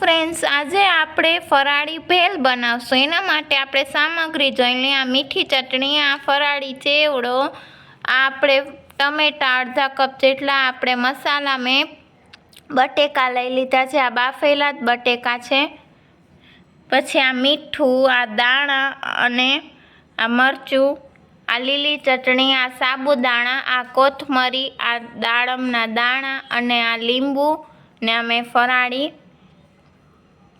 Friends આજે આપણે ફરાળી ભેલ બનાવશું. એના માટે આપણે સામગ્રી જોઈ લઈએ. આ મીઠી ચટણી, આ ફરાળી ચેવડો આપણે ટમેટા અડધા કપ જેટલા આપણે મસાલા મેં બટેકા લઈ લીધા છે. આ બાફેલા જ બટેકા છે. પછી આ મીઠું, આ દાણા અને આ મરચું, આ લીલી ચટણી, આ સાબુદાણા, આ કોથમરી, આ દાડમના દાણા અને આ લીંબુ ને અમે ફરાળી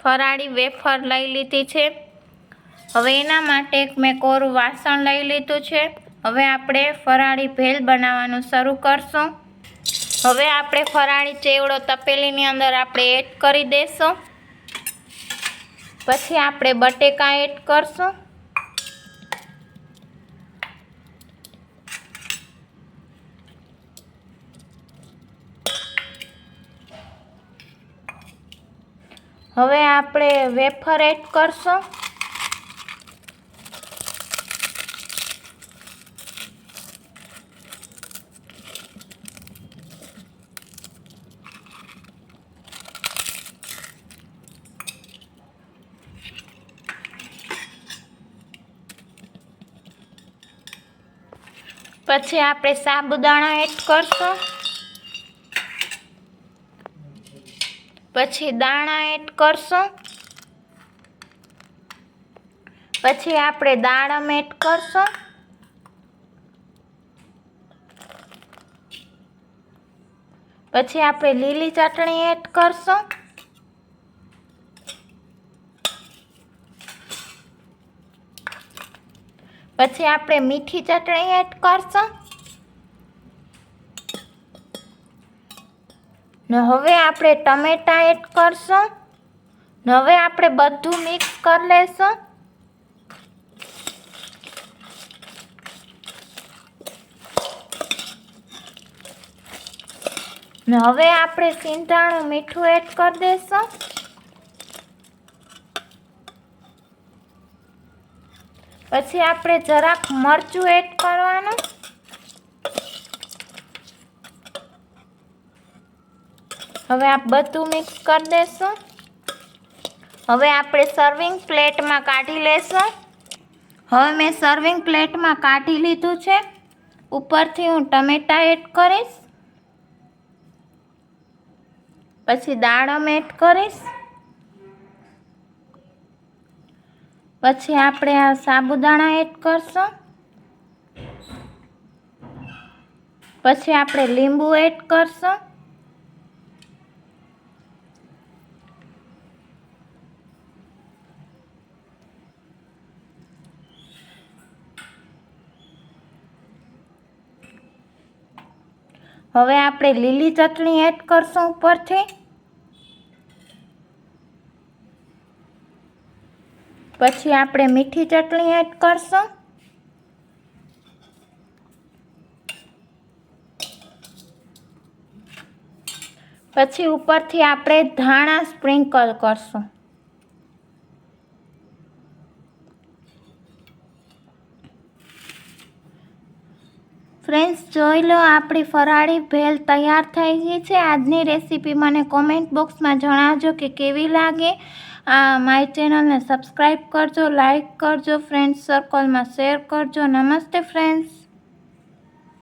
ફરાળી વેફર લઈ લીધી છે. હવે એના માટે એક મેં કોરું વાસણ લઈ લીધું છે. હવે આપણે ફરાળી ભેલ બનાવવાનું શરૂ કરશું. હવે આપણે ફરાળી ચેવડો તપેલીની અંદર આપણે એડ કરી દઈશું પછી આપણે બટેકા એડ કરશું. હવે આપણે વેફર એડ કરશું. પછી આપણે સાબુદાણા એડ કરશું. પછી દાણા એડ કરશું. પછી આપણે દાડમ એડ કરશું. પછી આપણે લીલી ચટણી એડ કરશું. પછી આપણે મીઠી ચટણી એડ કરશું. ને હવે આપણે ટમેટા એડ કરશું. ને હવે આપણે બધું મિક્સ કરી લેશું. ને હવે આપણે સિંધાણું મીઠું એડ કરી દેશું. પછી આપણે જરાક મરચું એડ કરવાનું. હવે આ બધું મિક્સ કરી દઈશું હવે આપણે સર્વિંગ પ્લેટમાં કાઢી લેશું. હવે મેં સર્વિંગ પ્લેટમાં કાઢી લીધું છે. ઉપરથી હું ટમેટા એડ કરીશ. પછી દાડમ એડ કરીશ. પછી આપણે આ સાબુદાણા એડ કરશું. પછી આપણે લીંબુ એડ કરશું. હવે આપણે લીલી ચટણી એડ કરશું ઉપરથી. પછી આપણે મીઠી ચટણી એડ કરશું. પછી ઉપરથી આપણે ધાણા સ્પ્રિંકલ કરશું. ફ્રેન્ડ્સ, જોઈ લો, આપણી ફરાળી ભેલ તૈયાર થઈ ગઈ છે. આજની રેસીપી મને કોમેન્ટ બોક્સમાં જણાવજો કે કેવી લાગે. આ મારી ચેનલને સબસ્ક્રાઈબ કરજો લાઈક કરજો ફ્રેન્ડ્સ સર્કલમાં શેર કરજો. નમસ્તે ફ્રેન્ડ્સ